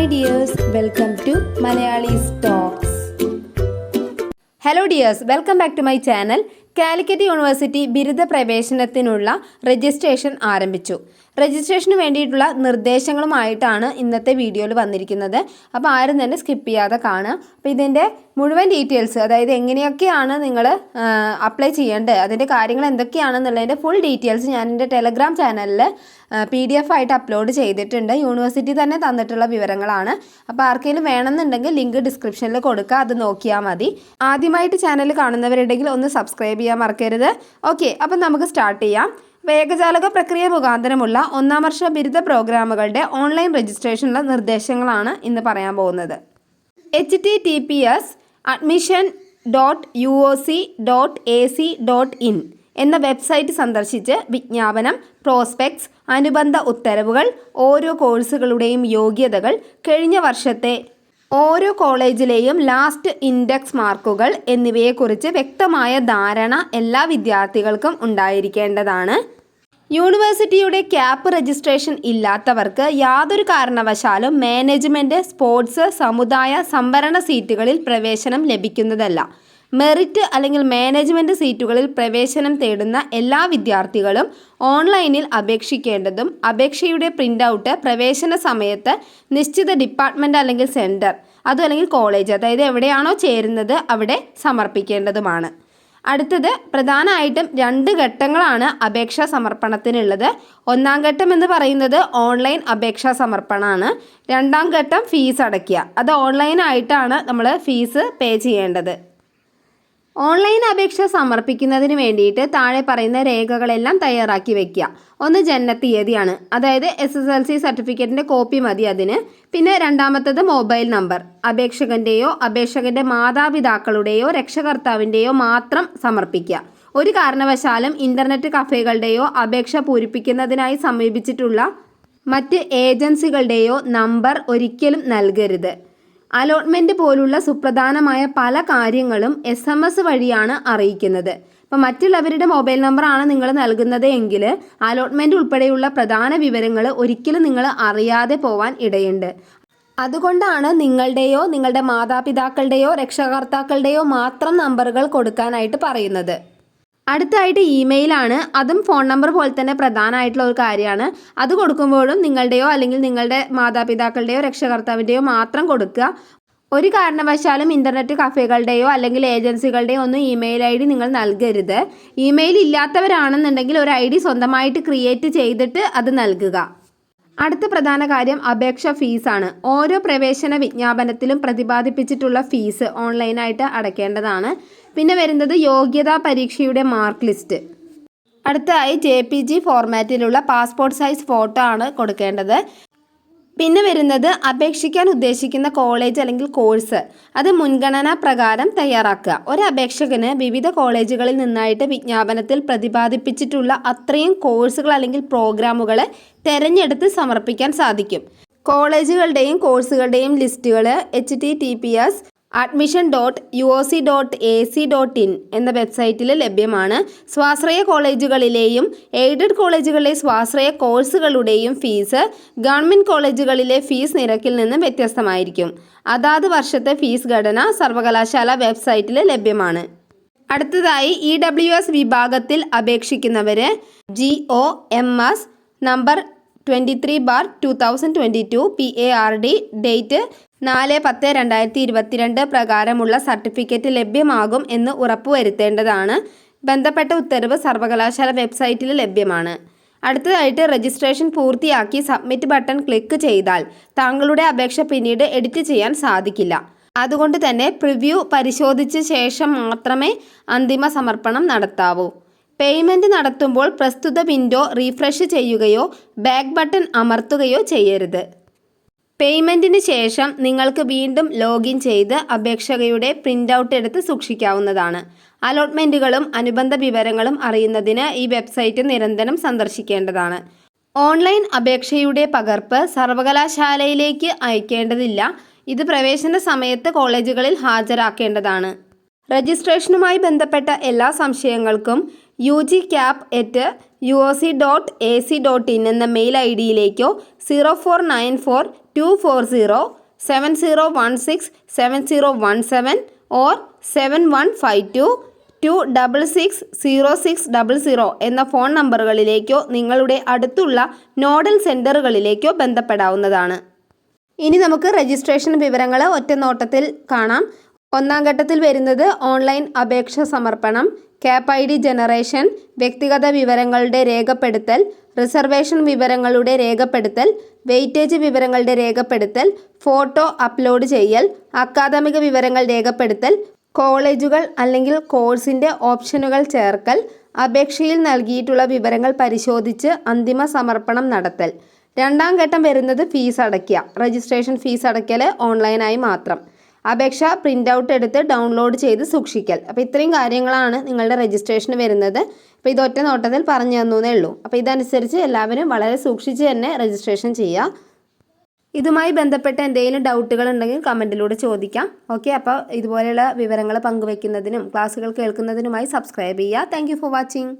Hi dears welcome to Malayalees stocks hello dears welcome back to my channel Calicut university ബിരുദ പ്രവേശനത്തിനുള്ള registration ആരംഭിച്ചു. Registration വേണ്ടിയിട്ടുള്ള നിർദ്ദേശങ്ങളുമായിട്ടാണ് ഇന്നത്തെ വീഡിയോയിൽ വന്നിരിക്കുന്നത്. അപ്പോൾ ആരും തന്നെ സ്കിപ്പ് ചെയ്യാതെ കാണുക. അപ്പോൾ ഇതിന്റെ മുഴുവൻ ഡീറ്റെയിൽസ് അതായത് എങ്ങനെയൊക്കെയാണ് നിങ്ങൾ അപ്ലൈ ചെയ്യേണ്ടത് അതിന്റെ കാര്യങ്ങൾ എന്തൊക്കെയാണെന്നുള്ളതിന്റെ ഫുൾ ഡീറ്റെയിൽസ് ഞാൻ എന്റെ ടെലഗ്രാം ചാനലിൽ പി ഡി എഫ് ആയിട്ട് അപ്ലോഡ് ചെയ്തിട്ടുണ്ട്. യൂണിവേഴ്സിറ്റി തന്നെ തന്നിട്ടുള്ള വിവരങ്ങളാണ്. അപ്പോൾ ആർക്കെങ്കിലും വേണമെന്നുണ്ടെങ്കിൽ ലിങ്ക് ഡിസ്ക്രിപ്ഷനിൽ കൊടുക്കുക. അത് നോക്കിയാൽ മതി. ആദ്യമായിട്ട് ചാനൽ കാണുന്നവരുണ്ടെങ്കിൽ ഒന്ന് സബ്സ്ക്രൈബ് ചെയ്യാൻ മറക്കരുത്. ഓക്കെ അപ്പം നമുക്ക് സ്റ്റാർട്ട് ചെയ്യാം. വേഗജാലക പ്രക്രിയ മുഖാന്തരമുള്ള ഒന്നാം വർഷ ബിരുദ പ്രോഗ്രാമുകളുടെ ഓൺലൈൻ രജിസ്ട്രേഷനുള്ള നിർദ്ദേശങ്ങളാണ് ഇന്ന് പറയാൻ പോകുന്നത്. H T T P S admission dot U O C dot A C dot in എന്ന വെബ്സൈറ്റ് സന്ദർശിച്ച് വിജ്ഞാപനം പ്രോസ്പെക്ട്സ് അനുബന്ധ ഉത്തരവുകൾ ഓരോ കോഴ്സുകളുടെയും യോഗ്യതകൾ കഴിഞ്ഞ വർഷത്തെ ഓരോ കോളേജിലെയും ലാസ്റ്റ് ഇൻഡെക്സ് മാർക്കുകൾ എന്നിവയെക്കുറിച്ച് വ്യക്തമായ ധാരണ എല്ലാ വിദ്യാർത്ഥികൾക്കും ഉണ്ടായിരിക്കേണ്ടതാണ്. യൂണിവേഴ്സിറ്റിയുടെ ക്യാപ്പ് രജിസ്ട്രേഷൻ ഇല്ലാത്തവർക്ക് യാതൊരു കാരണവശാലും മാനേജ്മെന്റ് സ്പോർട്സ് സമുദായ സംവരണ സീറ്റുകളിൽ പ്രവേശനം ലഭിക്കുന്നതല്ല. മെറിറ്റ് അല്ലെങ്കിൽ മാനേജ്മെന്റ് സീറ്റുകളിൽ പ്രവേശനം തേടുന്ന എല്ലാ വിദ്യാർത്ഥികളും ഓൺലൈനിൽ അപേക്ഷിക്കേണ്ടതും അപേക്ഷയുടെ പ്രിന്റ് ഔട്ട് പ്രവേശന സമയത്ത് നിശ്ചിത ഡിപ്പാർട്ട്മെന്റ് അല്ലെങ്കിൽ സെന്റർ അതും അല്ലെങ്കിൽ കോളേജ് അതായത് എവിടെയാണോ ചേരുന്നത് അവിടെ സമർപ്പിക്കേണ്ടതുമാണ്. അടുത്തത് പ്രധാനമായിട്ടും രണ്ട് ഘട്ടങ്ങളാണ് അപേക്ഷാ സമർപ്പണത്തിനുള്ളത്. ഒന്നാം ഘട്ടം എന്ന് പറയുന്നത് ഓൺലൈൻ അപേക്ഷാ സമർപ്പണമാണ്. രണ്ടാം ഘട്ടം ഫീസ് അടയ്ക്കുക. അത് ഓൺലൈനായിട്ടാണ് നമ്മൾ ഫീസ് പേ ചെയ്യേണ്ടത്. ഓൺലൈൻ അപേക്ഷ സമർപ്പിക്കുന്നതിന് വേണ്ടിയിട്ട് താഴെ പറയുന്ന രേഖകളെല്ലാം തയ്യാറാക്കി വെക്കുക. ഒന്ന് ജനനത്തീയതിയാണ്. അതായത് എസ് എസ് എൽ സി സർട്ടിഫിക്കറ്റിന്റെ കോപ്പി മതി അതിന്. പിന്നെ രണ്ടാമത്തത് മൊബൈൽ നമ്പർ. അപേക്ഷകന്റെയോ അപേക്ഷകന്റെ മാതാപിതാക്കളുടെയോ രക്ഷകർത്താവിന്റെയോ മാത്രം സമർപ്പിക്കുക. ഒരു കാരണവശാലും ഇന്റർനെറ്റ് കഫേകളുടെയോ അപേക്ഷ പൂരിപ്പിക്കുന്നതിനായി സമീപിച്ചിട്ടുള്ള മറ്റ് ഏജൻസികളുടെയോ നമ്പർ ഒരിക്കലും നൽകരുത്. അലോട്ട്മെന്റ് പോലുള്ള സുപ്രധാനമായ പല കാര്യങ്ങളും എസ് എം എസ് വഴിയാണ് അറിയിക്കുന്നത്. അപ്പോൾ മറ്റുള്ളവരുടെ മൊബൈൽ നമ്പറാണ് നിങ്ങൾ നൽകുന്നത് എങ്കിൽ അലോട്ട്മെന്റ് ഉൾപ്പെടെയുള്ള പ്രധാന വിവരങ്ങൾ ഒരിക്കലും നിങ്ങൾ അറിയാതെ പോവാൻ ഇടയുണ്ട്. അതുകൊണ്ടാണ് നിങ്ങളുടെയോ നിങ്ങളുടെ മാതാപിതാക്കളുടെയോ രക്ഷകർത്താക്കളുടെയോ മാത്രം നമ്പറുകൾ കൊടുക്കാനായിട്ട് പറയുന്നത്. അടുത്തായിട്ട് ഇമെയിലാണ്. അതും ഫോൺ നമ്പർ പോലെ തന്നെ പ്രധാനമായിട്ടുള്ള ഒരു കാര്യമാണ്. അത് കൊടുക്കുമ്പോഴും നിങ്ങളുടെയോ അല്ലെങ്കിൽ നിങ്ങളുടെ മാതാപിതാക്കളുടെയോ രക്ഷകർത്താവിന്റെയോ മാത്രം കൊടുക്കുക. ഒരു കാരണവശാലും ഇന്റർനെറ്റ് കഫേകളുടെയോ അല്ലെങ്കിൽ ഏജൻസികളുടെയോ ഒന്നും ഇമെയിൽ ഐ ഡി നിങ്ങൾ നൽകരുത്. ഇമെയിൽ ഇല്ലാത്തവരാണെന്നുണ്ടെങ്കിൽ ഒരു ഐ ഡി സ്വന്തമായിട്ട് ക്രിയേറ്റ് ചെയ്തിട്ട് അത് നൽകുക. അടുത്ത പ്രധാന കാര്യം അപേക്ഷ ഫീസാണ്. ഓരോ പ്രവേശന വിജ്ഞാപനത്തിലും പ്രതിപാദിപ്പിച്ചിട്ടുള്ള ഫീസ് ഓൺലൈനായിട്ട് അടയ്ക്കേണ്ടതാണ്. പിന്നെ വരുന്നത് യോഗ്യതാ പരീക്ഷയുടെ മാർക്ക് ലിസ്റ്റ്. അടുത്തതായി ജെ പി ജി ഫോർമാറ്റിലുള്ള പാസ്പോർട്ട് സൈസ് ഫോട്ടോ ആണ് കൊടുക്കേണ്ടത്. പിന്നെ വരുന്നത് അപേക്ഷിക്കാൻ ഉദ്ദേശിക്കുന്ന കോളേജ് അല്ലെങ്കിൽ കോഴ്സ് അത് മുൻഗണനാ പ്രകാരം തയ്യാറാക്കുക. ഒരു അപേക്ഷകന് വിവിധ കോളേജുകളിൽ നിന്നായിട്ട് വിജ്ഞാപനത്തിൽ പ്രതിപാദിപ്പിച്ചിട്ടുള്ള അത്രയും കോഴ്സുകൾ അല്ലെങ്കിൽ പ്രോഗ്രാമുകൾ തിരഞ്ഞെടുത്ത് സമർപ്പിക്കാൻ സാധിക്കും. കോളേജുകളുടെയും കോഴ്സുകളുടെയും ലിസ്റ്റുകൾ H T T P S admission dot U O C dot A C dot in എന്ന വെബ്സൈറ്റിൽ ലഭ്യമാണ്. സ്വാശ്രയ കോളേജുകളിലെയും എയ്ഡഡ് കോളേജുകളിലെ സ്വാശ്രയ കോഴ്സുകളുടെയും ഫീസ് ഗവൺമെന്റ് കോളേജുകളിലെ ഫീസ് നിരക്കിൽ നിന്ന് വ്യത്യസ്തമായിരിക്കും. അതാത് വർഷത്തെ ഫീസ് ഘടന സർവകലാശാല വെബ്സൈറ്റിൽ ലഭ്യമാണ്. അടുത്തതായി ഇ ഡബ്ല്യു എസ് വിഭാഗത്തിൽ അപേക്ഷിക്കുന്നവർ G O M S number twenty three bar two thousand twenty two P A R D date നാല് പത്ത് രണ്ടായിരത്തി ഇരുപത്തിരണ്ട് പ്രകാരമുള്ള സർട്ടിഫിക്കറ്റ് ലഭ്യമാകും എന്ന് ഉറപ്പുവരുത്തേണ്ടതാണ്. ബന്ധപ്പെട്ട ഉത്തരവ് സർവകലാശാല വെബ്സൈറ്റിൽ ലഭ്യമാണ്. അടുത്തതായിട്ട് രജിസ്ട്രേഷൻ പൂർത്തിയാക്കി സബ്മിറ്റ് ബട്ടൺ ക്ലിക്ക് ചെയ്താൽ താങ്കളുടെ അപേക്ഷ പിന്നീട് എഡിറ്റ് ചെയ്യാൻ സാധിക്കില്ല. അതുകൊണ്ട് തന്നെ പ്രിവ്യൂ പരിശോധിച്ച ശേഷം മാത്രമേ അന്തിമ സമർപ്പണം നടത്താവൂ. പേയ്മെന്റ് നടത്തുമ്പോൾ പ്രസ്തുത വിൻഡോ റീഫ്രഷ് ചെയ്യുകയോ ബാക്ക് ബട്ടൺ അമർത്തുകയോ ചെയ്യരുത്. പേയ്മെന്റിന് ശേഷം നിങ്ങൾക്ക് വീണ്ടും ലോഗിൻ ചെയ്ത് അപേക്ഷകയുടെ പ്രിന്റ് ഔട്ട് എടുത്ത് സൂക്ഷിക്കാവുന്നതാണ്. അലോട്ട്മെന്റുകളും അനുബന്ധ വിവരങ്ങളും അറിയുന്നതിന് ഈ വെബ്സൈറ്റ് നിരന്തരം സന്ദർശിക്കേണ്ടതാണ്. ഓൺലൈൻ അപേക്ഷയുടെ പകർപ്പ് സർവകലാശാലയിലേക്ക് അയക്കേണ്ടതില്ല. ഇത് പ്രവേശന സമയത്ത് കോളേജുകളിൽ ഹാജരാക്കേണ്ടതാണ്. രജിസ്ട്രേഷനുമായി ബന്ധപ്പെട്ട എല്ലാ സംശയങ്ങൾക്കും U G CAP at U O C dot A C dot in എന്ന mail I ഡിയിലേക്കോ zero four nine four two four zero seven zero one six seven zero one seven or seven one five two two double six zero six double zero എന്ന phone നമ്പറുകളിലേക്കോ നിങ്ങളുടെ അടുത്തുള്ള nodal സെന്ററുകളിലേക്കോ ബന്ധപ്പെടാവുന്നതാണ്. ഇനി നമുക്ക് registration വിവരങ്ങൾ ഒറ്റ നോട്ടത്തിൽ കാണാം. ഒന്നാം ഘട്ടത്തിൽ വരുന്നത് ഓൺലൈൻ അപേക്ഷ സമർപ്പണം ക്യാപ് ഐ ഡി ജനറേഷൻ വ്യക്തിഗത വിവരങ്ങളുടെ രേഖപ്പെടുത്തൽ റിസർവേഷൻ വിവരങ്ങളുടെ രേഖപ്പെടുത്തൽ വെയിറ്റേജ് വിവരങ്ങളുടെ രേഖപ്പെടുത്തൽ ഫോട്ടോ അപ്ലോഡ് ചെയ്യൽ അക്കാദമിക വിവരങ്ങൾ രേഖപ്പെടുത്തൽ കോളേജുകൾ അല്ലെങ്കിൽ കോഴ്സിന്റെ ഓപ്ഷനുകൾ ചേർക്കൽ അപേക്ഷയിൽ നൽകിയിട്ടുള്ള വിവരങ്ങൾ പരിശോധിച്ച് അന്തിമ സമർപ്പണം നടത്തൽ. രണ്ടാം ഘട്ടം വരുന്നത് ഫീസ് അടയ്ക്കുക രജിസ്ട്രേഷൻ ഫീസ് അടയ്ക്കൽ ഓൺലൈനായി മാത്രം. അപേക്ഷ പ്രിന്റ് ഔട്ട് എടുത്ത് ഡൗൺലോഡ് ചെയ്ത് സൂക്ഷിക്കൽ. അപ്പോൾ ഇത്രയും കാര്യങ്ങളാണ് നിങ്ങളുടെ രജിസ്ട്രേഷന് വരുന്നത്. അപ്പോൾ ഇതൊറ്റ നോട്ടത്തിൽ പറഞ്ഞു തന്നേ ഉള്ളൂ. അപ്പോൾ ഇതനുസരിച്ച് എല്ലാവരും വളരെ സൂക്ഷിച്ച് തന്നെ രജിസ്ട്രേഷൻ ചെയ്യുക. ഇതുമായി ബന്ധപ്പെട്ട എന്തെങ്കിലും ഡൗട്ടുകൾ ഉണ്ടെങ്കിൽ കമന്റിലൂടെ ചോദിക്കാം. ഓക്കെ അപ്പോൾ ഇതുപോലെയുള്ള വിവരങ്ങൾ പങ്കുവയ്ക്കുന്നതിനും ക്ലാസ്സുകൾ കേൾക്കുന്നതിനുമായി സബ്സ്ക്രൈബ് ചെയ്യുക. Thank for watching